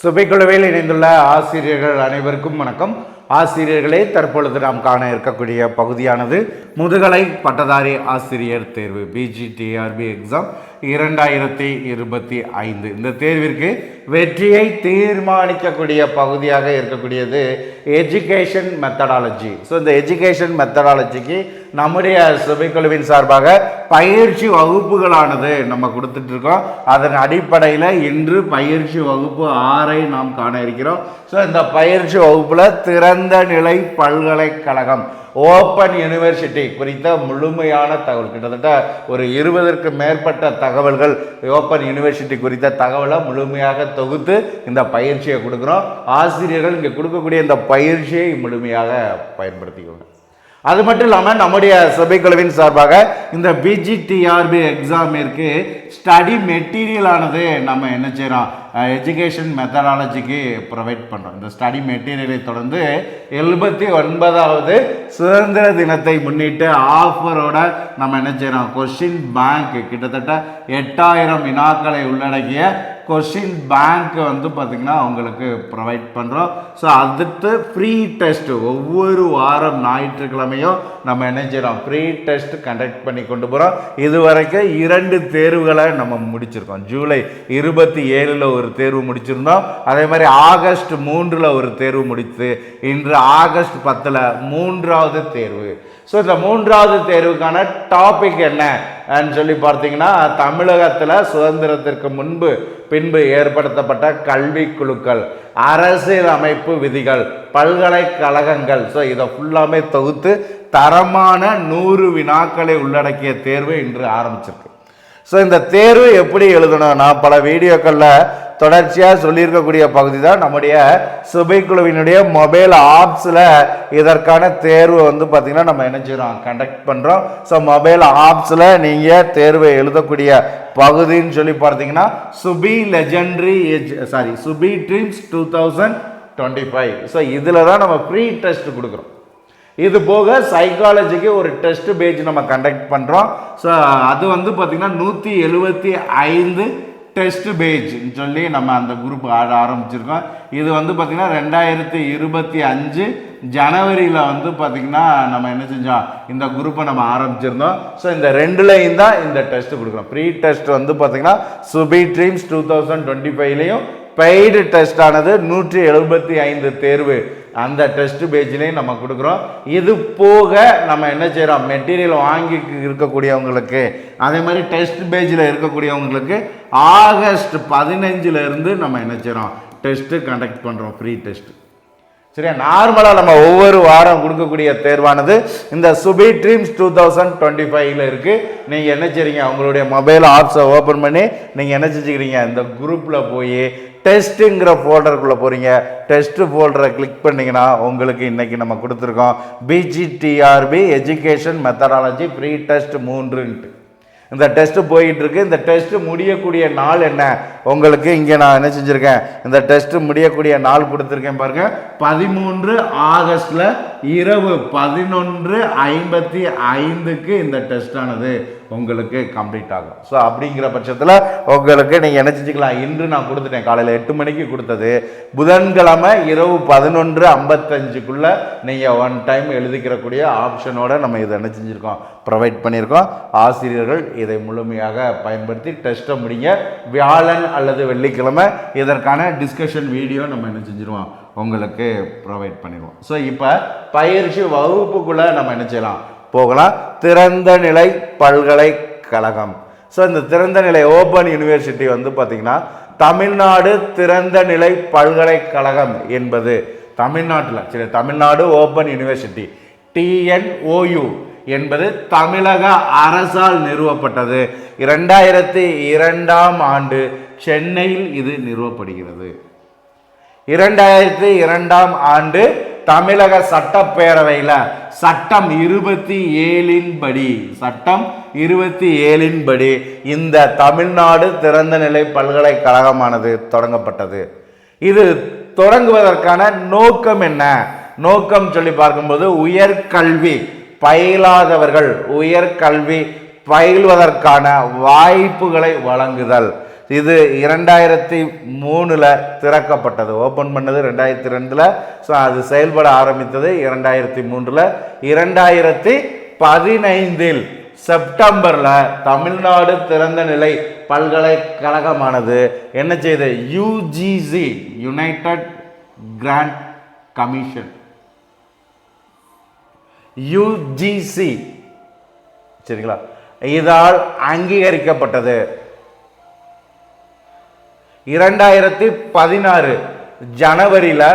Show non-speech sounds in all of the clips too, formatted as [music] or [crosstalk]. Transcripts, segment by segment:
சுபைக்குழுவில் இணைந்துள்ள ஆசிரியர்கள் அனைவருக்கும் வணக்கம். ஆசிரியர்களே தற்பொழுது நாம் காண இருக்கக்கூடிய பகுதியானது முதுகலை பட்டதாரி ஆசிரியர் தேர்வு பிஜிடிஆர்பி எக்ஸாம் இரண்டாயிரத்தி இருபத்தி ஐந்து. இந்த தேர்விற்கு வெற்றியை தீர்மானிக்கக்கூடிய பகுதியாக இருக்கக்கூடியது எஜுகேஷன் மெத்தடாலஜி ஸோ இந்த எஜுகேஷன் மெத்தடாலஜிக்கு நம்முடைய சபைக்குழுவின் சார்பாக பயிற்சி வகுப்புகளானது நம்ம கொடுத்துட்டு இருக்கோம் அதன் அடிப்படையில் இன்று பயிற்சி வகுப்பு ஆறை நாம் காண இருக்கிறோம். ஸோ இந்த பயிற்சி வகுப்பில் திறந்த நிலை பல்கலைக்கழகம் ஓப்பன் யூனிவர்சிட்டி குறித்த முழுமையான தகவல். கிட்டத்தட்ட ஒரு இருபதற்கு மேற்பட்ட தகவல்கள் ஓப்பன் யூனிவர்சிட்டி குறித்த தகவலை முழுமையாக தொகுத்து இந்த பயிற்சியை கொடுக்குறோம். ஆசிரியர்கள் இங்கே கொடுக்கக்கூடிய இந்த பயிற்சியை முழுமையாக பயன்படுத்திக்கோங்க. அது மட்டும் இல்லாமல் நம்முடைய சபைக்குழுவின் சார்பாக இந்த பிஜிடிஆர்பி எக்ஸாமிற்கு ஸ்டடி மெட்டீரியல் ஆனது நம்ம என்ன செய்கிறோம் எஜுகேஷன் மெத்தடாலஜிக்கு ப்ரொவைட் பண்ணுறோம் இந்த ஸ்டடி மெட்டீரியலை தொடர்ந்து எழுபத்தி ஒன்பதாவது சுதந்திர தினத்தை முன்னிட்டு ஆஃபரோட நம்ம என்ன செய்கிறோம் கொஷின் பேங்க் கிட்டத்தட்ட எட்டாயிரம் வினாக்களை உள்ளடக்கிய கொஷின் பேங்க் வந்து பார்த்திங்கன்னா அவங்களுக்கு ப்ரொவைட் பண்ணுறோம் ஸோ அடுத்து ஃப்ரீ டெஸ்ட் ஒவ்வொரு வாரம் ஞாயிற்றுக்கிழமையும் நம்ம என்ன செய்கிறோம் ஃப்ரீ டெஸ்ட் கண்டக்ட் பண்ணி கொண்டு போகிறோம் இது வரைக்கும் இரண்டு தேர்வுகளை நம்ம முடிச்சிருக்கோம். ஜூலை இருபத்தி ஏழில் ஒரு தேர்வு முடிச்சிருந்தோம். அதே மாதிரி ஆகஸ்ட் மூன்றில் ஒரு தேர்வு முடித்து இன்று ஆகஸ்ட் பத்தில் மூன்றாவது தேர்வு. ஸோ இந்த மூன்றாவது தேர்வுக்கான டாபிக் என்ன? சொல்லி பார்த்தீங்கன்னா தமிழகத்தில் சுதந்திரத்திற்கு முன்பு பின்பு ஏற்படுத்தப்பட்ட கல்வி குழுக்கள் அரசியல் அமைப்பு விதிகள் பல்கலைக்கழகங்கள். ஸோ இதை ஃபுல்லாமே தொகுத்து தரமான நூறு வினாக்களை உள்ளடக்கிய தேர்வு இன்று ஆரம்பிச்சிருக்கு. ஸோ இந்த தேர்வு எப்படி எழுதணும்னா பல வீடியோக்களில் தொடர்ச்சியாக சொல்லியிருக்கக்கூடிய பகுதி தான் நம்முடைய சுபைக்குழுவினுடைய மொபைல் ஆப்ஸில் இதற்கான தேர்வு வந்து பார்த்திங்கன்னா நம்ம என்ன செய்கிறோம் கண்டக்ட் பண்ணுறோம் ஸோ மொபைல் ஆப்ஸில் நீங்கள் தேர்வை எழுதக்கூடிய பகுதின்னு சொல்லி பார்த்தீங்கன்னா Subi legendary edge sorry Subi dreams two thousand twenty five so இதில் தான் நம்ம ஃப்ரீ டெஸ்ட் கொடுக்குறோம். இது போக சைக்காலஜிக்கு ஒரு டெஸ்ட் பேஜ் நம்ம கண்டக்ட் பண்ணுறோம் ஸோ அது வந்து பார்த்திங்கன்னா நூற்றி எழுபத்தி ஐந்து டெஸ்ட் பேஜ்னு சொல்லி நம்ம அந்த குரூப் ஆட ஆரம்பிச்சிருக்கோம். இது வந்து பார்த்திங்கன்னா ரெண்டாயிரத்தி இருபத்தி அஞ்சு ஜனவரியில் வந்து பார்த்திங்கன்னா நம்ம என்ன செஞ்சோம்? இந்த குரூப்பை நம்ம ஆரம்பிச்சிருந்தோம். ஸோ இந்த ரெண்டுலேயும் தான் இந்த டெஸ்ட் கொடுக்குறோம். ப்ரீ டெஸ்ட் வந்து பார்த்திங்கன்னா Subi dreams two thousand twenty ஃபைவ்லேயும் paid test ஆனது நூற்றி எழுபத்தி ஐந்து தேர்வு. அந்த டெஸ்ட் பேஜ்லேயும் நம்ம கொடுக்குறோம். இது போக நம்ம என்ன செய்கிறோம் மெட்டீரியல் வாங்கி இருக்கக்கூடியவங்களுக்கு அதே மாதிரி டெஸ்ட் பேஜில் இருக்கக்கூடியவங்களுக்கு ஆகஸ்ட் பதினஞ்சிலேருந்து நம்ம என்ன செய்கிறோம் டெஸ்ட்டு கண்டக்ட் பண்ணுறோம் ஃப்ரீ டெஸ்ட் சரியா? நார்மலாக நம்ம ஒவ்வொரு வாரம் கொடுக்கக்கூடிய தேர்வானது இந்த Subi dreams two thousand twenty ஃபைவ்ல இருக்குது நீங்கள் என்ன செய்றீங்க? உங்களுடைய மொபைல் ஆப்ஸை ஓப்பன் பண்ணி நீங்கள் என்ன செஞ்சுக்கிறீங்க? இந்த குரூப்பில் போய் டெஸ்ட்டுங்கிற ஃபோல்டருக்குள்ளே போகிறீங்க டெஸ்ட்டு ஃபோல்டரை கிளிக் பண்ணிங்கன்னா உங்களுக்கு இன்றைக்கி நம்ம கொடுத்துருக்கோம். PGTRB education methodology pre test மூன்றுன்ட்டு. இந்த டெஸ்ட்டு போயிட்டுருக்கு. இந்த டெஸ்ட்டு முடியக்கூடிய நாள் என்ன? உங்களுக்கு இங்கே நான் என்ன செஞ்சுருக்கேன்? இந்த டெஸ்ட்டு முடியக்கூடிய நாள் கொடுத்துருக்கேன் பாருங்கள் பதிமூன்று ஆகஸ்டில் இரவு பதினொன்று ஐம்பத்தி ஐந்துக்கு இந்த டெஸ்டானது உங்களுக்கு கம்ப்ளீட் ஆகும். ஸோ அப்படிங்கிற பட்சத்தில் உங்களுக்கு நீங்கள் என்ன செஞ்சுக்கலாம்? இன்று நான் கொடுத்துட்டேன். காலையில் எட்டு மணிக்கு கொடுத்தது. புதன்கிழமை இரவு பதினொன்று ஐம்பத்தஞ்சுக்குள்ளே நீங்கள் ஒன் டைம் எழுதிக்கிறக்கூடிய ஆப்ஷனோட நம்ம இதை என்ன செஞ்சுருக்கோம்? ப்ரொவைட் பண்ணியிருக்கோம் ஆசிரியர்கள் இதை முழுமையாக பயன்படுத்தி டெஸ்ட்டை முடிங்க. வியாழன் அல்லது வெள்ளிக்கிழமை இதற்கான டிஸ்கஷன் வீடியோ நம்ம என்ன செஞ்சுருவோம்? உங்களுக்கு ப்ரொவைட் பண்ணிடுவோம் ஸோ இப்போ பயிற்சி வகுப்புக்குள்ளே நம்ம என்ன செய்யலாம்? போகலாம். திறந்த நிலை பல்கலைக்கழகம். ஸோ இந்த திறந்த நிலை ஓப்பன் யூனிவர்சிட்டி வந்து பார்த்திங்கன்னா தமிழ்நாடு திறந்த நிலை பல்கலைக்கழகம் என்பது. தமிழ்நாட்டில் சரி தமிழ்நாடு ஓப்பன் யூனிவர்சிட்டி டிஎன்ஓயு என்பது தமிழக அரசால் நிறுவப்பட்டது. இரண்டாயிரத்தி இரண்டாம் ஆண்டு சென்னையில் இது நிறுவப்படுகிறது. இரண்டாயிரத்தி இரண்டாம் ஆண்டு தமிழக சட்டப்பேரவையில் சட்டம் இருபத்தி ஏழின் படி சட்டம் இருபத்தி ஏழின் படி இந்த தமிழ்நாடு திறந்த நிலை பல்கலைக்கழகமானது தொடங்கப்பட்டது. இது தொடங்குவதற்கான நோக்கம் என்ன? நோக்கம் சொல்லி பார்க்கும்போது உயர்கல்வி பயிலாதவர்கள் உயர்கல்வி பயில்வதற்கான வாய்ப்புகளை வழங்குதல். இது இரண்டாயிரத்தி மூணில் திறக்கப்பட்டது. ஓப்பன் பண்ணது ரெண்டாயிரத்தி ரெண்டில். ஸோ அது செயல்பட ஆரம்பித்தது இரண்டாயிரத்தி மூன்றில். இரண்டாயிரத்தி பதினைந்தில் செப்டம்பரில் தமிழ்நாடு திறந்த நிலை பல்கலைக்கழகமானது என்ன செய்யுது UGC united grant commission UGC சரிங்களா? இதால் அங்கீகரிக்கப்பட்டது. இரண்டாயிரத்தி பதினாறு ஜனவரியில்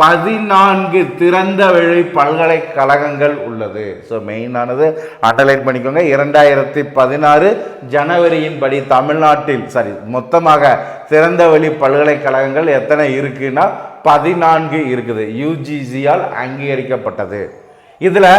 பதினான்கு திறந்த வழி பல்கலைக்கழகங்கள் உள்ளது. ஸோ மெயினானது அண்டர்லைன் பண்ணிக்கோங்க. இரண்டாயிரத்தி பதினாறு ஜனவரியின் படி தமிழ்நாட்டில் சாரி மொத்தமாக திறந்த வழி பல்கலைக்கழகங்கள் எத்தனை இருக்குன்னா பதினான்கு இருக்குது. யூஜிசியால் அங்கீகரிக்கப்பட்டது. இதில்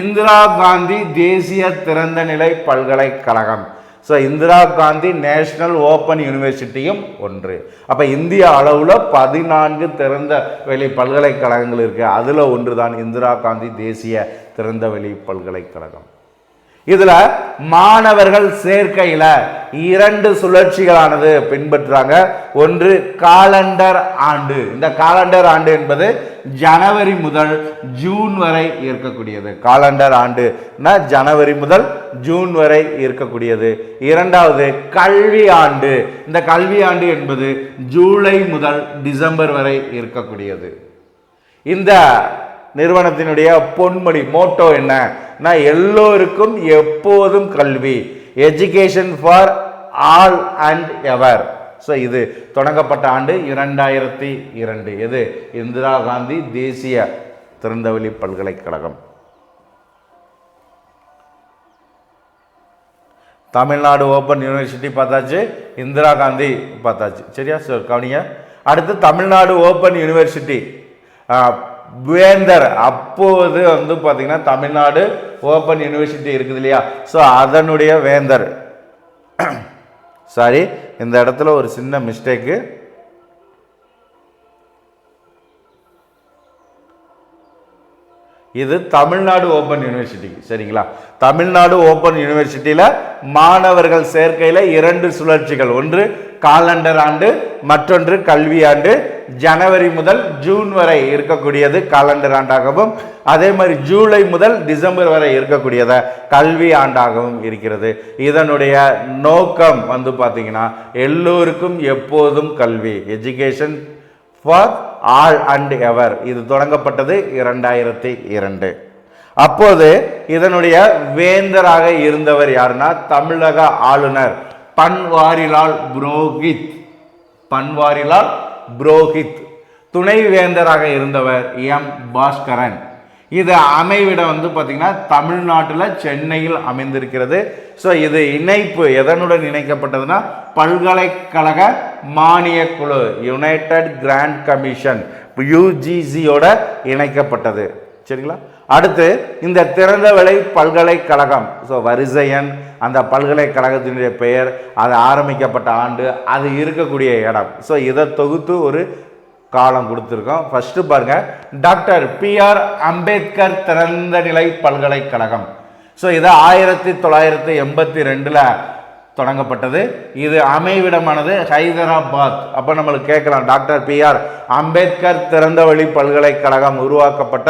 இந்திரா காந்தி தேசிய திறந்தநிலை பல்கலைக்கழகம். So Indira Gandhi national open யூனிவர்சிட்டியும் ஒன்று. அப்போ இந்திய அளவில் பதினான்கு திறந்த வெளி பல்கலைக்கழகங்கள் இருக்குது அதில் ஒன்று தான் இந்திரா காந்தி தேசிய திறந்த வெளி பல்கலைக்கழகம். இதில் மாணவர்கள் சேர்க்கையில் இரண்டு சுழற்சிகளானது பின்பற்றுறாங்க. ஒன்று காலண்டர் ஆண்டு. இந்த காலண்டர் ஆண்டு என்பது ஜனவரி முதல் ஜூன் வரை இருக்கக்கூடியது. காலண்டர் ஆண்டுனா ஜனவரி முதல் ஜூன் வரை இருக்கக்கூடியது. இரண்டாவது கல்வி ஆண்டு. இந்த கல்வி ஆண்டு என்பது ஜூலை முதல் டிசம்பர் வரை இருக்கக்கூடியது. இந்த நிறுவனத்தினுடைய பொன்மொழி மோட்டோ என்ன? நான் எல்லோருக்கும் எப்போதும் கல்வி. Education for all and ever so இது தொடங்கப்பட்ட ஆண்டு இரண்டாயிரத்தி இரண்டு. எது? இந்திரா காந்தி தேசிய திறந்தவெளி பல்கலைக்கழகம். தமிழ்நாடு ஓப்பன் யூனிவர்சிட்டி பார்த்தாச்சு இந்திரா காந்தி பார்த்தாச்சு. சரியா சார் கவனிங்க. அடுத்து தமிழ்நாடு ஓப்பன் யூனிவர்சிட்டி வேந்தர் அப்போது வந்து பார்த்திங்கன்னா தமிழ்நாடு ஓப்பன் யூனிவர்சிட்டி இருக்குது இல்லையா? ஸோ அதனுடைய வேந்தர். [clears throat] சாரி இந்த இடத்துல ஒரு சின்ன மிஸ்டேக்கு இது தமிழ்நாடு ஓப்பன் யூனிவர்சிட்டி சரிங்களா? தமிழ்நாடு ஓப்பன் யூனிவர்சிட்டியில் மாணவர்கள் சேர்க்கையில் இரண்டு சுழற்சிகள். ஒன்று காலண்டர் ஆண்டு மற்றொன்று கல்வி ஆண்டு. ஜனவரி முதல் ஜூன் வரை இருக்கக்கூடியது காலண்டர் ஆண்டாகவும் அதே மாதிரி ஜூலை முதல் டிசம்பர் வரை இருக்கக்கூடியத கல்வி ஆண்டாகவும் இருக்கிறது. இதனுடைய நோக்கம் வந்து பார்த்தீங்கன்னா எல்லோருக்கும் எப்போதும் கல்வி education for all and ever. இது தொடங்கப்பட்டது இரண்டாயிரத்தி இரண்டு. அப்போது இதனுடைய வேந்தராக இருந்தவர் யாருன்னா தமிழக ஆளுநர் பன்வாரிலால் புரோஹித். பன்வாரிலால் புரோஹித். துணை வேந்தராக இருந்தவர் எம் பாஸ்கரன். இது அமைவிடம் வந்து பார்த்திங்கன்னா தமிழ்நாட்டில் சென்னையில் அமைந்திருக்கிறது. ஸோ இது இணைப்பு எதனுடன் இணைக்கப்பட்டதுன்னா பல்கலைக்கழக மானிய குழு யுனைடெட் கிராண்ட் கமிஷன் யூஜிசியோட இணைக்கப்பட்டது. சரிங்களா? அடுத்து இந்த திறந்தவெளி பல்கலைக்கழகம். ஸோ வரிசையன் அந்த பல்கலைக்கழகத்தினுடைய பெயர் அது ஆரம்பிக்கப்பட்ட ஆண்டு அது இருக்கக்கூடிய இடம். ஸோ இதை தொகுத்து ஒரு காலம் கொடுத்துருக்கோம். ஃபஸ்ட்டு பாருங்கள் டாக்டர் பிஆர் அம்பேத்கர் திறந்த நிலை பல்கலைக்கழகம். ஸோ இது ஆயிரத்தி தொள்ளாயிரத்தி எண்பத்தி ரெண்டில் தொடங்கப்பட்டது. இது அமைவிடமானது ஹைதராபாத். அப்போ நம்மளுக்கு கேட்கலாம் டாக்டர் பிஆர் அம்பேத்கர் திறந்தவழி பல்கலைக்கழகம் உருவாக்கப்பட்ட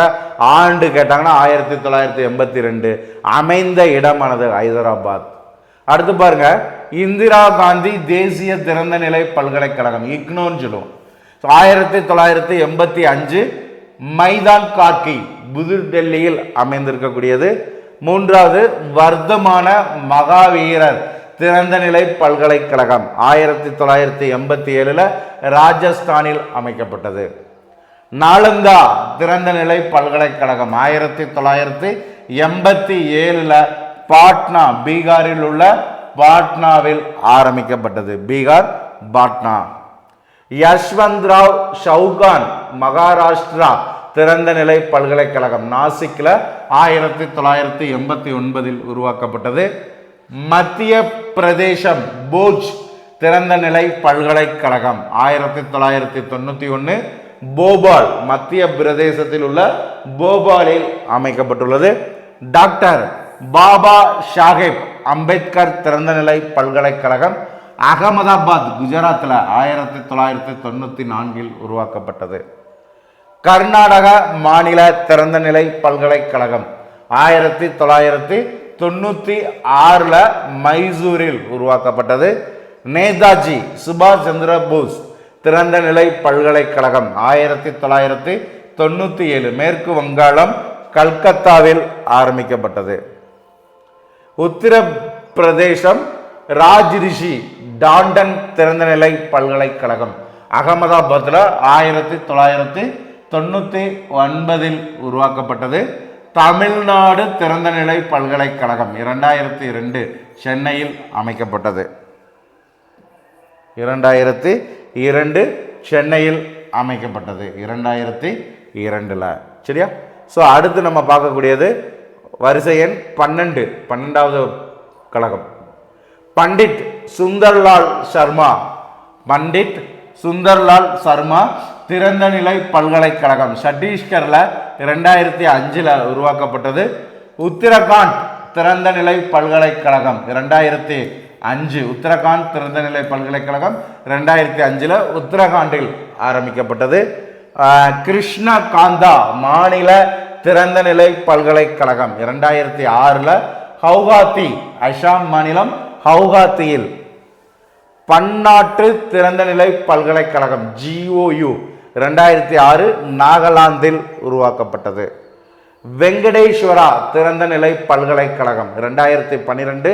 ஆண்டு கேட்டாங்கன்னா ஆயிரத்தி தொள்ளாயிரத்தி எண்பத்தி ரெண்டு அமைந்த இடமானது ஹைதராபாத். அடுத்து பாருங்க இந்திரா காந்தி தேசிய திறந்தநிலை பல்கலைக்கழகம் இக்னோன்னு சொல்லுவோம் ஸோ ஆயிரத்தி தொள்ளாயிரத்தி எண்பத்தி அஞ்சு மைதான் காக்கி புது டெல்லியில் அமைந்திருக்கக்கூடியது. மூன்றாவது வர்த்தமான மகாவீரர் திறந்தநிலை பல்கலைக்கழகம் ஆயிரத்தி தொள்ளாயிரத்தி எண்பத்தி ஏழில் ராஜஸ்தானில் அமைக்கப்பட்டது. நாலந்தா திறந்தநிலை பல்கலைக்கழகம் ஆயிரத்தி தொள்ளாயிரத்தி எண்பத்தி ஏழில் பாட்னா பீகாரில் உள்ள பாட்னாவில் ஆரம்பிக்கப்பட்டது. பீகார் பாட்னா. யஷ்வந்த் ராவ் ஷவுகான் மகாராஷ்டிரா திறந்த நிலை பல்கலைக்கழகம் நாசிக்கில் ஆயிரத்தி தொள்ளாயிரத்தி எண்பத்தி ஒன்பதில் உருவாக்கப்பட்டது. மத்திய பிரதேசம் போஜ் திறந்த நிலை பல்கலைக்கழகம் ஆயிரத்தி தொள்ளாயிரத்தி தொண்ணூற்றி ஒன்று போபால் மத்திய பிரதேசத்தில் உள்ள போபாலில் அமைக்கப்பட்டுள்ளது. டாக்டர் பாபா ஷாஹிப் அம்பேத்கர் திறந்தநிலை பல்கலைக்கழகம் அகமதாபாத் குஜராத்தில் ஆயிரத்தி தொள்ளாயிரத்தி தொண்ணூற்றி நான்கில் உருவாக்கப்பட்டது. கர்நாடக மாநில திறந்தநிலை பல்கலைக்கழகம் ஆயிரத்தி தொள்ளாயிரத்தி தொண்ணூற்றி ஆறில் மைசூரில் உருவாக்கப்பட்டது. நேதாஜி சுபாஷ் சந்திர போஸ் திறந்தநிலை பல்கலைக்கழகம் ஆயிரத்தி தொள்ளாயிரத்தி தொண்ணூற்றி ஏழு மேற்கு வங்காளம் கல்கத்தாவில் ஆரம்பிக்கப்பட்டது. உத்தரப்பிரதேசம் ராஜ் ரிஷி டாண்டன் திறந்தநிலை பல்கலைக்கழகம். அகமதாபாத்தில் ஆயிரத்தி தொள்ளாயிரத்தி தொண்ணூற்றி ஒன்பதில் உருவாக்கப்பட்டது. தமிழ்நாடு திறந்தநிலை பல்கலைக்கழகம் இரண்டாயிரத்தி ரெண்டு சென்னையில் அமைக்கப்பட்டது. இரண்டாயிரத்தி இரண்டு சென்னையில் அமைக்கப்பட்டது. இரண்டாயிரத்தி இரண்டில். சரியா? ஸோ அடுத்து நம்ம பார்க்கக்கூடியது வரிசை எண் பன்னெண்டு பன்னெண்டாவது கழகம். பண்டிட் சுந்தர்லால் சர்மா. பண்டிட் சுந்தர்லால் சர்மா திறந்தநிலை பல்கலைக்கழகம் சத்தீஸ்கரில் ரெண்டாயிரத்தி அஞ்சில் உருவாக்கப்பட்டது. உத்தரகாண்ட் திறந்தநிலை பல்கலைக்கழகம் இரண்டாயிரத்தி அஞ்சு. உத்தரகாண்ட் திறந்தநிலை பல்கலைக்கழகம் ரெண்டாயிரத்தி அஞ்சில் உத்தரகாண்டில் ஆரம்பிக்கப்பட்டது. கிருஷ்ணகாந்தா மாநில திறந்தநிலை பல்கலைக்கழகம் இரண்டாயிரத்தி ஆறில் ஹவுகாத்தி அசாம் மாநிலம் ஹவுகாத்தியில் பன்னாட்டு திறந்தநிலை பல்கலைக்கழகம் ஜிஓயு ரெண்டாயிரத்தி ஆறு நாகாலாந்தில் உருவாக்கப்பட்டது. வெங்கடேஸ்வரா திறந்தநிலை பல்கலைக்கழகம் ரெண்டாயிரத்தி பன்னிரெண்டு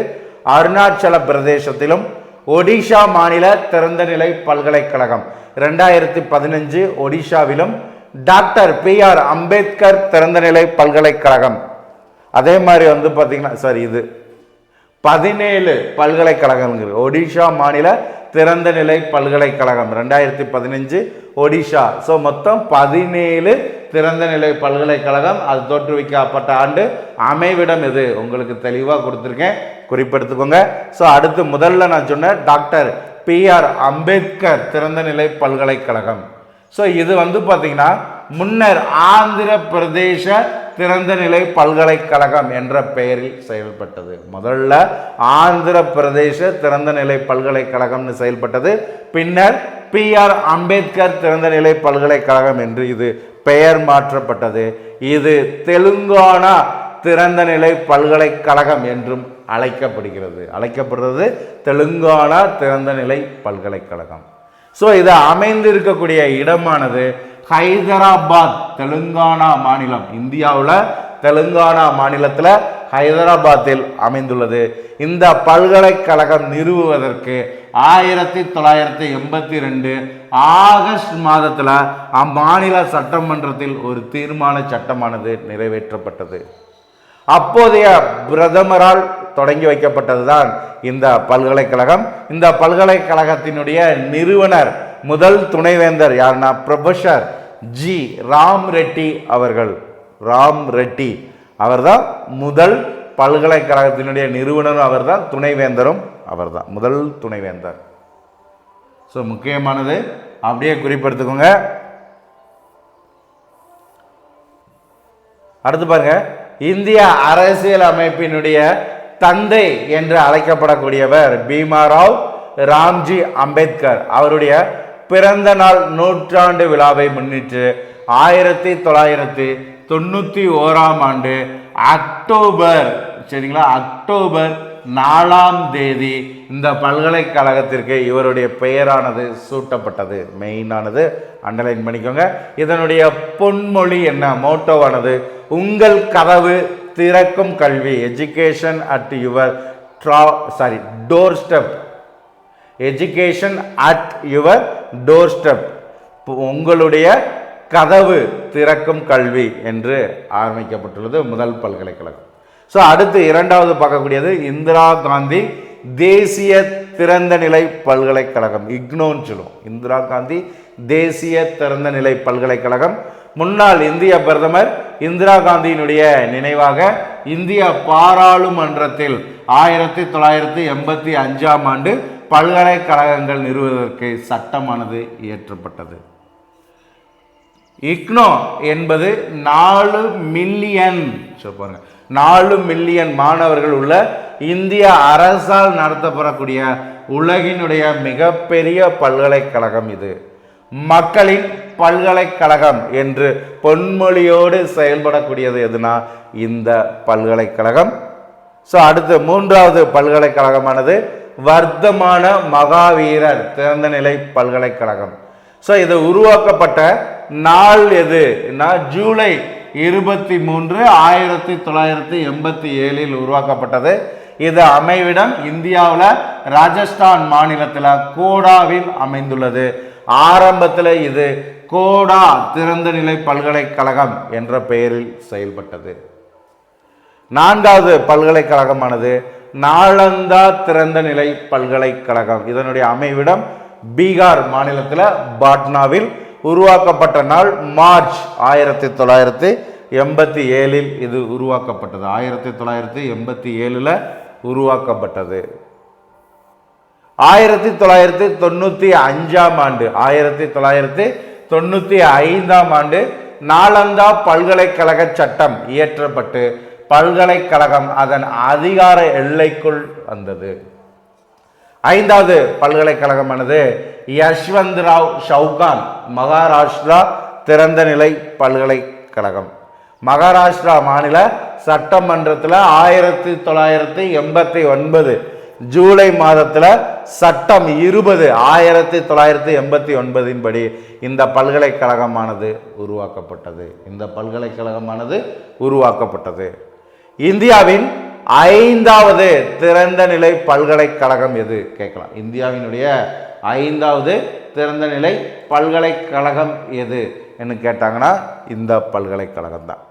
அருணாச்சல பிரதேசத்திலும் ஒடிஷா மாநில திறந்தநிலை பல்கலைக்கழகம் ரெண்டாயிரத்தி பதினஞ்சு ஒடிஷாவிலும் டாக்டர் பி ஆர் அம்பேத்கர் திறந்தநிலை பல்கலைக்கழகம். அதே மாதிரி வந்து பார்த்தீங்கன்னா சாரி இது பதினேழு பல்கலைக்கழகங்கள் ஒடிஷா மாநில திறந்தநிலை பல்கலைக்கழகம் ரெண்டாயிரத்தி பதினஞ்சு ஒடிஷா. ஸோ மொத்தம் பதினேழு திறந்தநிலை பல்கலைக்கழகம் அது தோற்றுவிக்கப்பட்ட ஆண்டு அமைவிடம் இது உங்களுக்கு தெளிவாக கொடுத்துருக்கேன். குறிப்பெடுத்துக்கோங்க. ஸோ அடுத்து முதல்ல நான் சொன்னேன் டாக்டர் பி ஆர் அம்பேத்கர் திறந்தநிலை பல்கலைக்கழகம். ஸோ இது வந்து பார்த்திங்கன்னா முன்னர் ஆந்திர பிரதேச திறந்தநிலை பல்கலைக்கழகம் என்ற பெயரில் செயல்பட்டது. முதல்ல ஆந்திர பிரதேச திறந்தநிலை பல்கலைக்கழகம்னு செயல்பட்டது. பின்னர் பி ஆர் அம்பேத்கர் திறந்தநிலை பல்கலைக்கழகம் என்று இது பெயர் மாற்றப்பட்டது. இது தெலுங்கானா திறந்தநிலை பல்கலைக்கழகம் என்றும் அழைக்கப்படுகிறது. அழைக்கப்படுறது தெலுங்கானா திறந்தநிலை பல்கலைக்கழகம். ஸோ இது அமைந்திருக்கக்கூடிய இடமானது. ஹைதராபாத் தெலுங்கானா மாநிலம். இந்தியாவில் தெலுங்கானா மாநிலத்தில் ஹைதராபாத்தில் அமைந்துள்ளது. இந்த பல்கலைக்கழகம் நிறுவுவதற்கு ஆயிரத்தி தொள்ளாயிரத்தி எண்பத்தி ரெண்டு ஆகஸ்ட் மாதத்தில் அம்மாநில சட்டமன்றத்தில் ஒரு தீர்மான சட்டமானது நிறைவேற்றப்பட்டது. அப்போதைய பிரதமரால் தொடங்கி வைக்கப்பட்டதுதான் இந்த பல்கலைக்கழகம். இந்த பல்கலைக்கழகத்தினுடைய நிறுவனர் முதல் துணைவேந்தர் யாருன்னா ப்ரொஃபஸர் ஜி ராம் ரெட்டி அவர்கள். ராம் ரெட்டி அவர்தான் முதல் பல்கலைக்கழகத்தினுடைய நிறுவனரும் அவர்தான் துணைவேந்தரும் அவர்தான் முதல் துணைவேந்தர். ஸோ முக்கியமானது அப்படியே குறிப்பெடுத்துக்கோங்க. அடுத்து பாருங்க. இந்திய அரசியல் அமைப்பினுடைய தந்தை என்று அழைக்கப்படக்கூடியவர் பீமாராவ் ராம்ஜி அம்பேத்கர். அவருடைய பிறந்த நாள் நூற்றாண்டு விழாவை முன்னிட்டு ஆயிரத்தி தொள்ளாயிரத்தி தொண்ணூற்றி ஓராம் ஆண்டு அக்டோபர் சரிங்களா? அக்டோபர் நாலாம் தேதி இந்த பல்கலைக்கழகத்திற்கு இவருடைய பெயரானது சூட்டப்பட்டது. மெயினானது அண்டர்லைன் பண்ணிக்கோங்க. இதனுடைய பொன்மொழி என்ன? மோட்டோவானது உங்கள் கதவு திறக்கும் கல்வி education at your draw sorry doorstep education at your doorstep உங்களுடைய கதவு திறக்கும் கல்வி என்று ஆரம்பிக்கப்பட்டுள்ளது முதல் பல்கலைக்கழகம். ஸோ அடுத்து இரண்டாவது பார்க்கக்கூடியது இந்திரா காந்தி தேசிய திறந்தநிலை பல்கலைக்கழகம். இக்னோன்னு சொல்லுவோம். இந்திரா காந்தி தேசிய திறந்தநிலை பல்கலைக்கழகம். முன்னாள் இந்திய பிரதமர் இந்திரா காந்தியினுடைய நினைவாக இந்திய பாராளுமன்றத்தில் ஆயிரத்தி தொள்ளாயிரத்தி எண்பத்தி அஞ்சாம் ஆண்டு பல்கலைக்கழகங்கள் நிறுவுவதற்கு சட்டமானது இயற்றப்பட்டது. இக்னோ என்பது நாலு மில்லியன் சொல்ல பாருங்க நாலு மில்லியன் மாணவர்கள் உள்ள இந்திய அரசால் நடத்தப்படக்கூடிய உலகினுடைய மிகப்பெரிய பல்கலைக்கழகம் இது. மக்களின் பல்கலைக்கழகம் என்று பொன்மொழியோடு செயல்படக்கூடியது எதுனா இந்த பல்கலைக்கழகம். ஸோ அடுத்து மூன்றாவது பல்கலைக்கழகமானது வர்த்தமான மகாவீரர் திறந்தநிலை பல்கலைக்கழகம். ஸோ இது உருவாக்கப்பட்ட நாள் எதுனா ஜூலை இருபத்தி மூன்று ஆயிரத்தி தொள்ளாயிரத்தி எண்பத்தி ஏழில் உருவாக்கப்பட்டது. இது அமைவிடம் இந்தியாவில் ராஜஸ்தான் மாநிலத்தில் கோடாவில் அமைந்துள்ளது. ஆரம்பத்தில் இது கோடா திறந்தநிலை பல்கலைக்கழகம் என்ற பெயரில் செயல்பட்டது. நான்காவது பல்கலைக்கழகமானது நாளந்தா திறந்த நிலை பல்கலைக்கழகம். இதனுடைய அமைவிடம் பீகார் மாநிலத்தில் பாட்னாவில் உருவாக்கப்பட்ட நாள் மார்ச் ஆயிரத்தி தொள்ளாயிரத்தி எண்பத்தி ஏழில் இது உருவாக்கப்பட்டது. ஆயிரத்தி தொள்ளாயிரத்தி எண்பத்தி ஏழில் உருவாக்கப்பட்டது. ஆயிரத்தி தொள்ளாயிரத்தி தொண்ணூற்றி அஞ்சாம் ஆண்டு ஆயிரத்தி தொள்ளாயிரத்தி தொண்ணூற்றி ஐந்தாம் ஆண்டு நாலந்தா பல்கலைக்கழக சட்டம் இயற்றப்பட்டு பல்கலைக்கழகம் அதன் அதிகார எல்லைக்குள் வந்தது. ஐந்தாவது பல்கலைக்கழகமானது யஷ்வந்த் ராவ் ஷவுகான் மகாராஷ்டிரா திறந்த நிலை பல்கலைக்கழகம். மகாராஷ்டிரா மாநில சட்டமன்றத்தில் ஆயிரத்தி தொள்ளாயிரத்தி எண்பத்தி ஒன்பது ஜூலை மாதத்தில் சட்டம் இருபது ஆயிரத்தி தொள்ளாயிரத்தி எண்பத்தி ஒன்பதின் படி இந்த பல்கலைக்கழகமானது உருவாக்கப்பட்டது. இந்த பல்கலைக்கழகமானது உருவாக்கப்பட்டது. இந்தியாவின் ஐந்தாவது திறந்த நிலை பல்கலைக்கழகம் எது? கேட்கலாம். இந்தியாவினுடைய ஐந்தாவது திறந்த நிலை பல்கலைக்கழகம் எது என்று கேட்டாங்கன்னா இந்த பல்கலைக்கழகம் தான்.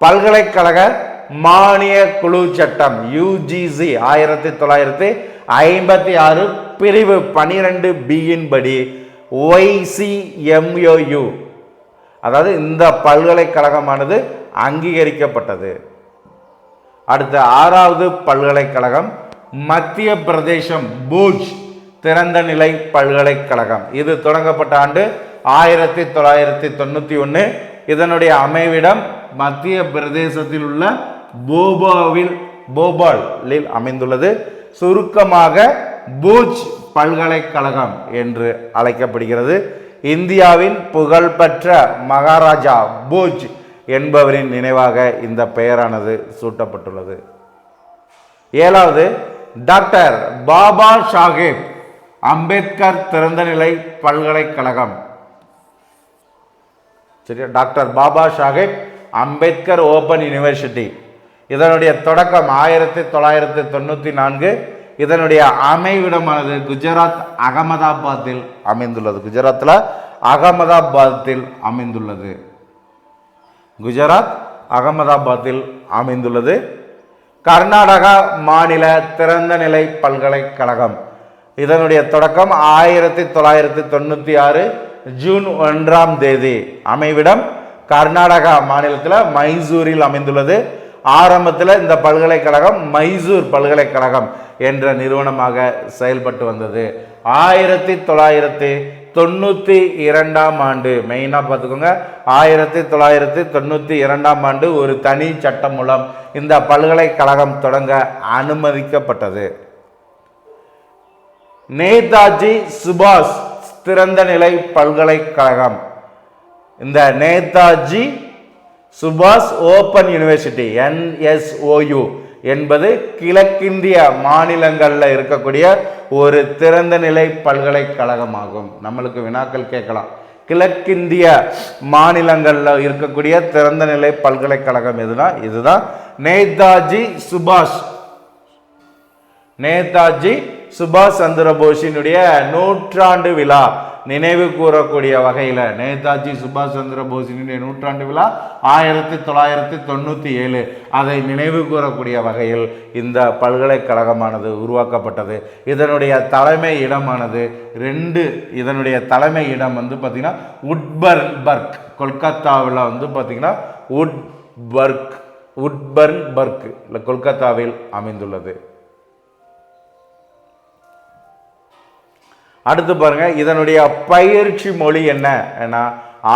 பல்கலைக்கழக மானிய குழு சட்டம் யுஜிசி ஆயிரத்தி தொள்ளாயிரத்தி ஐம்பத்தி ஆறு பிரிவு பனிரெண்டு பியின் படி ஒய்சிஎம்ஓயு அதாவது இந்த பல்கலைக்கழகமானது அங்கீகரிக்கப்பட்டது. அடுத்த ஆறாவது பல்கலைக்கழகம் மத்திய பிரதேசம் பூஜ் திறந்த நிலை பல்கலைக்கழகம். இது தொடங்கப்பட்ட ஆண்டு ஆயிரத்தி தொள்ளாயிரத்தி தொண்ணூற்றி ஒன்று இதனுடைய அமைவிடம் மத்திய பிரதேசத்தில் உள்ள போபாவில் போபாலில் அமைந்துள்ளது. சுருக்கமாக பூஜ் பல்கலைக்கழகம் என்று அழைக்கப்படுகிறது. இந்தியாவின் புகழ்பெற்ற மகாராஜா பூஜ் என்பவரின் நினைவாக இந்த பெயரானது சூட்டப்பட்டுள்ளது. ஏழாவது டாக்டர் பாபா சாஹேப் அம்பேத்கர் திறந்தநிலை பல்கலைக்கழகம். சரியா? Doctor Baba Saheb Ambedkar open university. இதனுடைய தொடக்கம் ஆயிரத்தி தொள்ளாயிரத்தி தொண்ணூற்றி நான்கு. இதனுடைய அமைவிடமானது குஜராத் அகமதாபாத்தில் அமைந்துள்ளது. குஜராத்தில் அகமதாபாத்தில் அமைந்துள்ளது. குஜராத் அகமதாபாத்தில் அமைந்துள்ளது. கர்நாடகா மாநில திறந்தநிலை பல்கலைக்கழகம். இதனுடைய தொடக்கம் ஆயிரத்தி தொள்ளாயிரத்தி தொண்ணூற்றி ஆறு ஜூன் ஒன்றாம் தேதி. அமைவிடம் கர்நாடகா மாநிலத்தில் மைசூரில் அமைந்துள்ளது. ஆரம்பத்தில் இந்த பல்கலைக்கழகம் மைசூர் பல்கலைக்கழகம் என்ற நிறுவனமாக செயல்பட்டு வந்தது. ஆயிரத்தி தொள்ளாயிரத்தி தொண்ணூற்றி இரண்டாம் ஆண்டு. மெயினாக பார்த்துக்கோங்க. ஆயிரத்தி தொள்ளாயிரத்தி தொண்ணூற்றி இரண்டாம் ஆண்டு ஒரு தனி சட்டம் மூலம் இந்த பல்கலைக்கழகம் தொடங்க அனுமதிக்கப்பட்டது. நேதாஜி சுபாஷ் திறந்த நிலை பல்கலைக்கழகம். இந்த நேதாஜி சுபாஷ் ஓப்பன் யூனிவர்சிட்டி என்எஸ்ஓயு என்பது கிழக்கிந்திய மாநிலங்களில் இருக்கக்கூடிய ஒரு திறந்த நிலை பல்கலைக்கழகமாகும். நம்மளுக்கு வினாக்கள் கேட்கலாம். கிழக்கிந்திய மாநிலங்களில் இருக்கக்கூடிய திறந்த நிலை பல்கலைக்கழகம் எதுனா? இதுதான் நேதாஜி சுபாஷ். நேதாஜி சுபாஷ் சந்திர போஸினுடைய நூற்றாண்டு விழா. நினைவு கூறக்கூடிய வகையில் நேதாஜி சுபாஷ் சந்திர போஸினுடைய நூற்றாண்டு விழா ஆயிரத்தி தொள்ளாயிரத்தி தொண்ணூற்றி ஏழு. அதை நினைவு கூறக்கூடிய வகையில் இந்த பல்கலைக்கழகமானது உருவாக்கப்பட்டது. இதனுடைய தலைமை இடமானது ரெண்டு இதனுடைய தலைமை இடம் வந்து பார்த்திங்கன்னா உட்பர்ன்பர்க் கொல்கத்தாவில் வந்து பார்த்திங்கன்னா உட்பர்க் உட்பர்ன்பர்க் இல்லை கொல்கத்தாவில் அமைந்துள்ளது. அடுத்து பாருங்க இதனுடைய பயிற்சி மொழி என்ன? ஏன்னா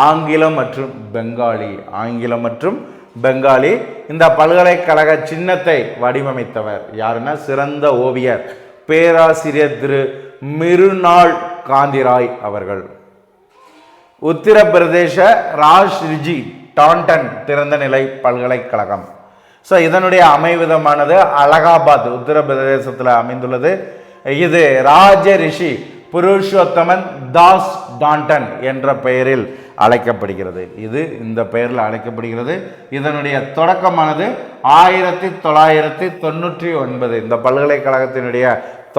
ஆங்கிலம் மற்றும் பெங்காலி ஆங்கிலம் மற்றும் பெங்காலி. இந்த பல்கலைக்கழக சின்னத்தை வடிவமைத்தவர் யாருன்னா சிறந்த ஓவியர் பேராசிரியர் திரு மிருநாள் காந்திராய் அவர்கள். உத்தரப்பிரதேச ராஷ்ரிஜி டாண்டன் திறந்த நிலை பல்கலைக்கழகம். ஸோ இதனுடைய அமைவிதமானது அலகாபாத் உத்தரப்பிரதேசத்தில் அமைந்துள்ளது. இது ராஜ ரிஷி புருஷோத்தமன் தாஸ் டாண்டன் என்ற பெயரில் அழைக்கப்படுகிறது. இது இந்த பெயரில் அழைக்கப்படுகிறது. இதனுடைய தொடக்கமானது ஆயிரத்தி தொள்ளாயிரத்தி தொண்ணூற்றி ஒன்பது. இந்த பல்கலைக்கழகத்தினுடைய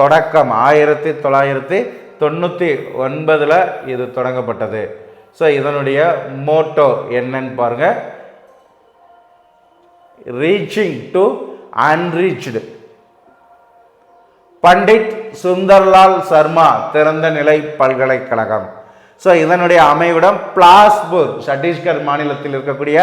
தொடக்கம் ஆயிரத்தி தொள்ளாயிரத்தி தொண்ணூற்றி ஒன்பதில் இது தொடங்கப்பட்டது. ஸோ இதனுடைய மோட்டோ என்னன்னு பாருங்க. Reaching to unreached Pandit Sunderlal Sharma திறந்த நிலை பல்கலைக்கழகம். ஸோ இதனுடைய அமைவிடம் பிளாஸ்பூர் சத்தீஸ்கர் மாநிலத்தில் இருக்கக்கூடிய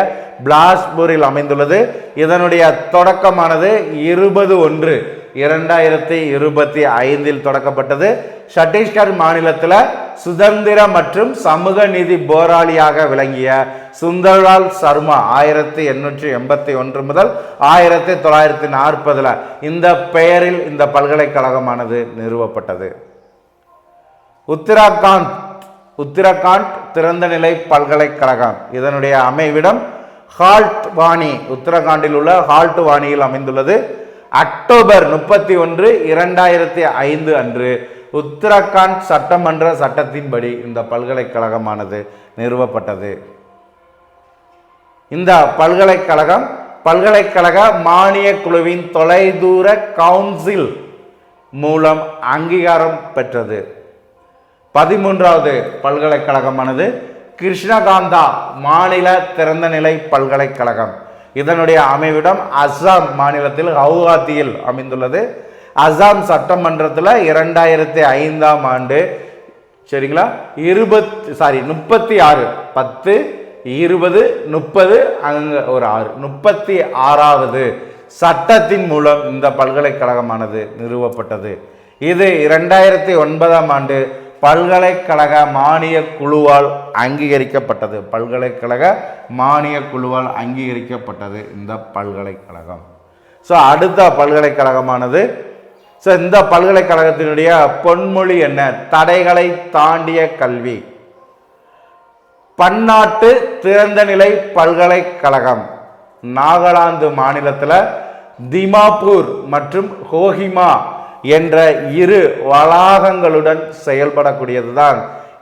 பிளாஸ்பூரில் அமைந்துள்ளது. இதனுடைய தொடக்கமானது இருபது ஒன்று. இரண்டாயிரத்தி இருபத்தி ஐந்தில் தொடக்கப்பட்டது. சத்தீஸ்கர் மாநிலத்தில் சுதந்திர மற்றும் சமூக நீதி போராளியாக விளங்கிய சுந்தர்லால் சர்மா ஆயிரத்தி எண்ணூற்றி எண்பத்தி ஒன்று முதல் ஆயிரத்தி தொள்ளாயிரத்தி நாற்பதில் இந்த பெயரில் இந்த பல்கலைக்கழகமானது நிறுவப்பட்டது. உத்தராகண்ட் உத்தரகாண்ட் திறந்தநிலை பல்கலைக்கழகம். இதனுடைய அமைவிடம் ஹால்ட் வாணி உத்தரகாண்டில் உள்ள ஹால்ட் வாணியில் அமைந்துள்ளது. அக்டோபர் முப்பத்தி ஒன்று இரண்டாயிரத்தி ஐந்து அன்று உத்தரகாண்ட் சட்டமன்ற சட்டத்தின்படி இந்த பல்கலைக்கழகமானது நிறுவப்பட்டது. இந்த பல்கலைக்கழகம் பல்கலைக்கழக மானிய குழுவின் தொலைதூர கவுன்சில் மூலம் அங்கீகாரம் பெற்றது. பதிமூன்றாவது பல்கலைக்கழகமானது கிருஷ்ணகாந்தா மாநில திறந்தநிலை பல்கலைக்கழகம். இதனுடைய அமைவிடம் அஸ்ஸாம் மாநிலத்தில் ஹவுகாத்தியில் அமைந்துள்ளது. அஸ்ஸாம் சட்டமன்றத்தில் இரண்டாயிரத்தி ஐந்தாம் ஆண்டு சரிங்களா? இருபத்தி சாரி முப்பத்தி ஆறு பத்து இருபது முப்பது அங்கே ஒரு ஆறு முப்பத்தி ஆறாவது சட்டத்தின் மூலம் இந்த பல்கலைக்கழகமானது நிறுவப்பட்டது. இது இரண்டாயிரத்தி ஒன்பதாம் ஆண்டு பல்கலைக்கழக மானிய குழுவால் அங்கீகரிக்கப்பட்டது. பல்கலைக்கழக மானிய குழுவால் அங்கீகரிக்கப்பட்டது இந்த பல்கலைக்கழகம். ஸோ அடுத்த பல்கலைக்கழகமானது. ஸோ இந்த பல்கலைக்கழகத்தினுடைய பொன்மொழி என்ன? தடைகளை தாண்டிய கல்வி. பன்னாட்டு திறந்தநிலை பல்கலைக்கழகம். நாகாலாந்து மாநிலத்தில் திமாப்பூர் மற்றும் ஹோஹிமா என்ற இரு வளாகங்களுடன் செயல்படக்கூடியதுதான்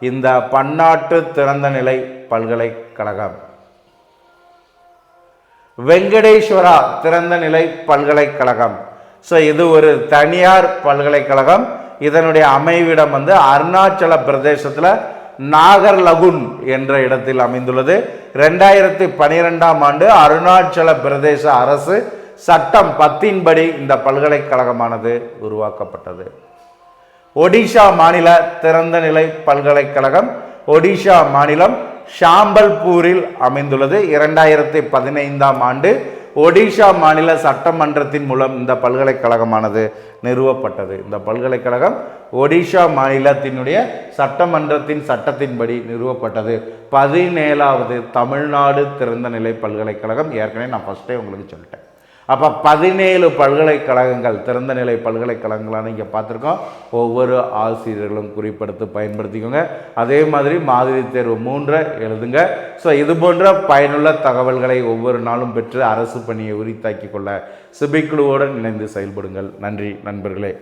இந்த பன்னாட்டு திறந்தநிலை பல்கலைக்கழகம். வெங்கடேஸ்வரா திறந்தநிலை பல்கலைக்கழகம். ஸோ இது ஒரு தனியார் பல்கலைக்கழகம். இதனுடைய அமைவிடம் வந்து அருணாச்சல பிரதேசத்தில் நாகர்லகுன் என்ற இடத்தில் அமைந்துள்ளது. ரெண்டாயிரத்தி பனிரெண்டாம் ஆண்டு அருணாச்சல பிரதேச அரசு சட்டம் பத்தின்படி இந்த பல்கலைக்கழகமானது உருவாக்கப்பட்டது. ஒடிஷா மாநில திறந்தநிலை பல்கலைக்கழகம் ஒடிஷா மாநிலம் ஷாம்பல்பூரில் அமைந்துள்ளது. இரண்டாயிரத்தி பதினைந்தாம் ஆண்டு ஒடிஷா மாநில சட்டமன்றத்தின் மூலம் இந்த பல்கலைக்கழகமானது நிறுவப்பட்டது. இந்த பல்கலைக்கழகம் ஒடிஷா மாநிலத்தினுடைய சட்டமன்றத்தின் சட்டத்தின்படி நிறுவப்பட்டது. பதினேழாவது தமிழ்நாடு திறந்தநிலை பல்கலைக்கழகம். ஏற்கனவே நான் ஃபஸ்ட்டே உங்களுக்கு சொல்லிட்டேன். அப்போ பதினேழு பல்கலைக்கழகங்கள் திறந்தநிலை பல்கலைக்கழகங்களான இங்கே பார்த்துருக்கோம். ஒவ்வொரு ஆசிரியர்களும் குறிப்படுத்தி பயன்படுத்திக்கோங்க. அதே மாதிரி மாதிரி தேர்வு மூன்றை எழுதுங்க. ஸோ இது போன்ற பயனுள்ள தகவல்களை ஒவ்வொரு நாளும் பெற்று அரசு பணியை உரித்தாக்கி கொள்ள சிபிக்குழுவுடன் இணைந்து செயல்படுங்கள். நன்றி நண்பர்களே.